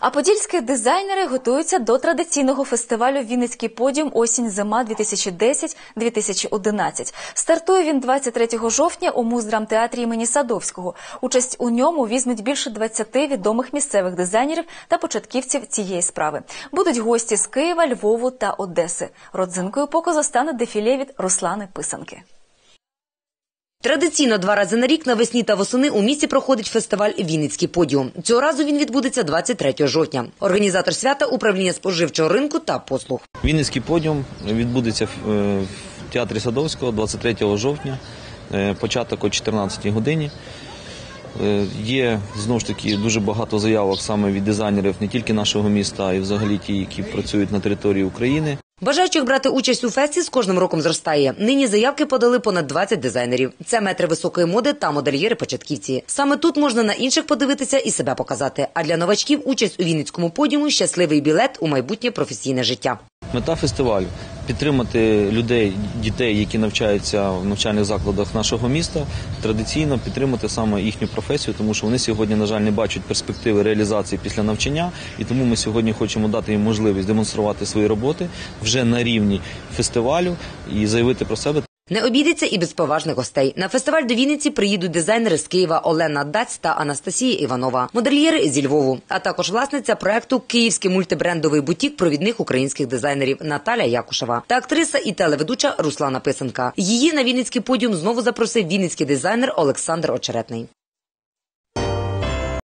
А подільські дизайнери готуються до традиційного фестивалю Вінницький подіум осінь зима 2010-2011. Стартує він 23 жовтня у муздрамтеатрі імені Садовського. Участь у ньому візьмуть більше 20 відомих місцевих дизайнерів та початківців цієї справи. Будуть гості з Києва, Львову та Одеси. Родзинкою показу стане дефіле від Руслани Писанки. Традиційно два рази на рік навесні та восени у місті проходить фестиваль Вінницький подіум. Цього разу він відбудеться 23 жовтня. Організатор свята управління споживчого ринку та послуг. Вінницький подіум відбудеться в е, театрі Садовського 23 жовтня, е, початок о 14 годині. Е, Є знову ж таки дуже багато заявок саме від дизайнерів не тільки нашого міста, а й взагалі ті, які працюють на території України. Бажаючих брати участь у фесті з кожним роком зростає. Нині заявки подали понад 20 дизайнерів. Це метри високої моди та модельєри-початківці. Саме тут можна на інших подивитися і себе показати. А для новачків участь у Вінницькому подіуму щасливий білет у майбутнє професійне життя. Мета фестивалю підтримати людей, дітей, які навчаються в навчальних закладах нашого міста, традиційно підтримати саме їхню професію, тому що вони сьогодні, на жаль, не бачать перспективи реалізації після навчання, і тому ми сьогодні хочемо дати їм можливість демонструвати свої роботи вже на рівні фестивалю і заявити про себе. Не обійдеться і без поважних гостей. На фестиваль до Вінниці приїдуть дизайнери з Києва Олена Дац та Анастасія Іванова, модельєри зі Львову, а також власниця проекту Київський мультибрендовий бутік провідних українських дизайнерів Наталя Якушева та актриса і телеведуча Руслана Писанка. Її на Вінницький подіум знову запросив вінницький дизайнер Олександр Очеретний.